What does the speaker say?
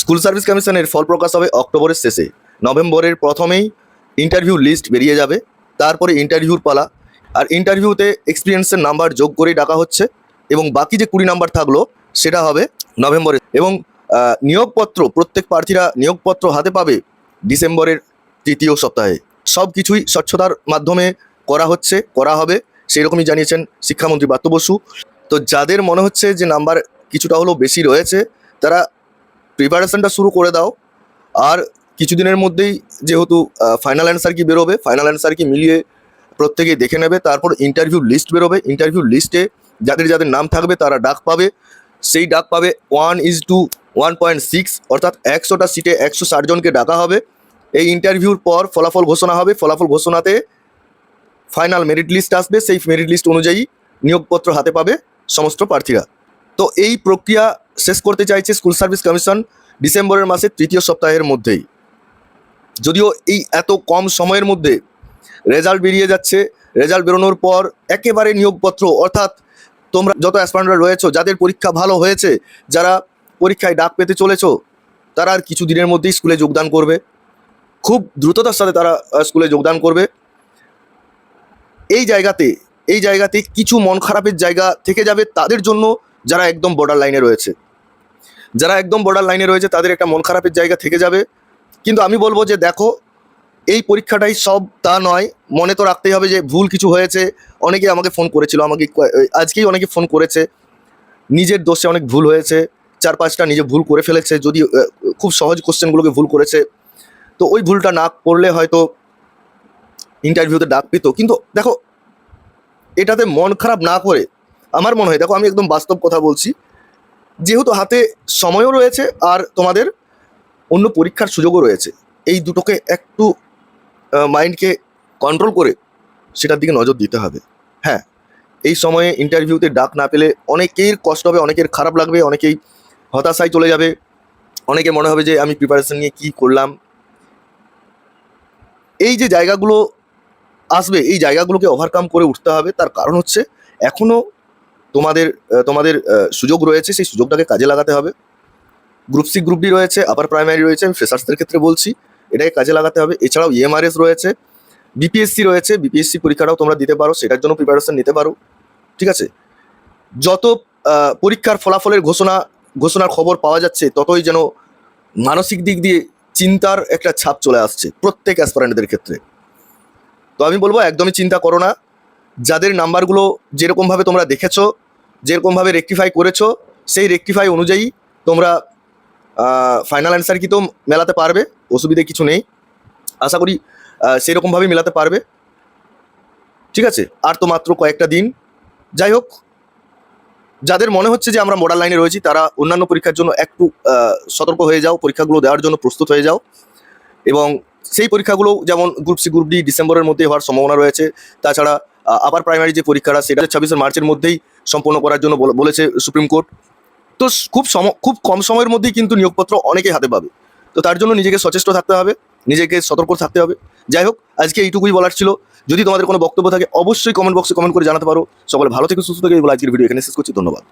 School service কমিশনের ফল প্রকাশ হবে অক্টোবরের শেষে। নভেম্বরের প্রথমেই ইন্টারভিউ লিস্ট বেরিয়ে যাবে। তারপরে ইন্টারভিউর পালা। আর ইন্টারভিউতে এক্সপিরিয়েন্সের নাম্বার যোগ করেই ডাকা হচ্ছে এবং বাকি যে কুড়ি নাম্বার থাকল, সেটা হবে নভেম্বরে এবং নিয়োগপত্র, প্রত্যেক প্রার্থীরা নিয়োগপত্র হাতে পাবে ডিসেম্বরের তৃতীয় সপ্তাহে। সব কিছুই স্বচ্ছতার মাধ্যমে করা হচ্ছে, করা হবে। সেই রকমই জানিয়েছেন শিক্ষামন্ত্রী ব্রাত্য বসু। তো যাদের মনে হচ্ছে যে নাম্বার কিছুটা হলেও বেশি রয়েছে, তারা প্রিপারেশনটা শুরু করে দাও। আর কিছুদিনের মধ্যেই যেহেতু ফাইনাল অ্যান্সার কি বেরোবে ফাইনাল অ্যান্সার কি মিলিয়ে প্রত্যেকে দেখে নেবে। তারপর ইন্টারভিউ লিস্ট বেরোবে। ইন্টারভিউ লিস্টে যাদের যাদের নাম থাকবে তারা ডাক পাবে। সেই ডাক পাবে one is to one point six অর্থাৎ একশোটা সিটে একশো ষাট জনকে ডাকা হবে। এই ইন্টারভিউর পর ফলাফল ঘোষণা হবে। ফলাফল ঘোষণাতে ফাইনাল মেরিট লিস্ট আসবে। সেই মেরিট লিস্ট অনুযায়ী নিয়োগপত্র হাতে পাবে সমস্ত প্রার্থীরা। তো এই প্রক্রিয়া শেষ করতে চাইছে স্কুল সার্ভিস কমিশন ডিসেম্বরের মাসের তৃতীয় সপ্তাহের মধ্যেই। যদিও এই এত কম সময়ের মধ্যে রেজাল্ট বেরিয়ে যাচ্ছে, রেজাল্ট বেরোনোর পর একেবারে নিয়োগপত্র, অর্থাৎ তোমরা যত অ্যাসপারেন্টরা রয়েছো, যাদের পরীক্ষা ভালো হয়েছে, যারা পরীক্ষায় ডাক পেতে চলেছো, তারা আর কিছু দিনের মধ্যেই স্কুলে যোগদান করবে। খুব দ্রুততার সাথে তারা স্কুলে যোগদান করবে। এই জায়গাতে এই জায়গাতে কিছু মন খারাপের জায়গা থেকে যাবে, তাদের জন্য যারা একদম বর্ডার লাইনে রয়েছে। যারা একদম বর্ডার লাইনে রয়েছে, তাদের একটা মন খারাপের জায়গা থেকে যাবে। কিন্তু আমি বলব যে দেখো, এই পরীক্ষাটাই সব তা নয়। মনে তো রাখতেই হবে যে ভুল কিছু হয়েছে। অনেকে আমাকে ফোন করেছিল, আমাকে আজকেই অনেকে ফোন করেছে। নিজের দোষে অনেক ভুল হয়েছে। চার পাঁচটা নিজে ভুল করে ফেলেছে, যদি খুব সহজ কোশ্চেনগুলোকে ভুল করেছে। তো ওই ভুলটা না করলে হয়তো ইন্টারভিউতে ডাক পেতো কিন্তু দেখো, এটাতে মন খারাপ না করে আমার মনে হয়, দেখো আমি একদম বাস্তব কথা বলছি, যেহেতু হাতে সময়ও রয়েছে আর তোমাদের অন্য পরীক্ষার সুযোগও রয়েছে, এই দুটোকে একটু মাইন্ডকে কন্ট্রোল করে সেটার দিকে নজর দিতে হবে। হ্যাঁ এই সময়ে ইন্টারভিউতে ডাক না পেলে অনেকের কষ্ট হবে, অনেকের খারাপ লাগবে, অনেকেই হতাশায় চলে যাবে, অনেকে মনে হবে যে আমি প্রিপারেশন নিয়ে কী করলাম। এই যে জায়গাগুলো আসবে, এই জায়গাগুলোকে ওভারকাম করে উঠতে হবে, তার কারণ হচ্ছে এখনও তোমাদের তোমাদের সুযোগ রয়েছে, সেই সুযোগটাকে কাজে লাগাতে হবে। গ্রুপ সি, গ্রুপ ডি রয়েছে আপার প্রাইমারি রয়েছে, আমি ফ্রেশার্সদের ক্ষেত্রে বলছি, এটাকে কাজে লাগাতে হবে। এছাড়াও ইএমআরএস রয়েছে বিপিএসসি রয়েছে বিপিএসসি পরীক্ষাটাও তোমরা দিতে পারো, সেটার জন্য প্রিপারেশন নিতে পারো, ঠিক আছে? যত পরীক্ষার ফলাফলের ঘোষণা, ঘোষণার খবর পাওয়া যাচ্ছে, ততই যেন মানসিক দিক দিয়ে চিন্তার একটা ছাপ চলে আসছে, প্রত্যেক অ্যাসপারেন্টদের ক্ষেত্রে। তো আমি বলব, একদমই চিন্তা করো না। যাদের নাম্বারগুলো যেরকমভাবে তোমরা দেখেছ যেরকমভাবে রেকটিফাই করেছ সেই রেকটিফাই অনুযায়ী তোমরা ফাইনাল অ্যান্সার কি তো মেলাতে পারবে অসুবিধে কিছু নেই। আশা করি আহ, সেরকমভাবেই মেলাতে পারবে। ঠিক আছে? আর তো মাত্র কয়েকটা দিন। যাই হোক যাদের মনে হচ্ছে যে আমরা মডার্ন লাইনে রয়েছি তারা অন্যান্য পরীক্ষার জন্য একটু সতর্ক হয়ে যাও পরীক্ষাগুলো দেওয়ার জন্য প্রস্তুত হয়ে যাও। এবং সেই পরীক্ষাগুলো যেমন গ্রুপ সি গ্রুপ ডি ডিসেম্বরের মধ্যে হওয়ার সম্ভাবনা রয়েছে। তাছাড়া আপার প্রাইমারি যে পরীক্ষাটা সেটা ছাব্বিশে মার্চের মধ্যেই সম্পন্ন করার জন্য বলেছে সুপ্রিম কোর্ট। তো খুব সম, খুব কম সময়ের মধ্যেই কিন্তু নিয়োগপত্র অনেকেই হাতে পাবে। তো তার জন্য নিজেকে সচেষ্ট থাকতে হবে, নিজেকে সতর্ক থাকতে হবে। যাই হোক, আজকে এইটুকুই বলার ছিল। যদি তোমাদের কোনো বক্তব্য থাকে, অবশ্যই কমেন্ট বক্সে কমেন্ট করে জানাতে পারো। সকলে ভালো থেকে, সুস্থ থেকে আজকের ভিডিও এখানে শেষ করছি। ধন্যবাদ।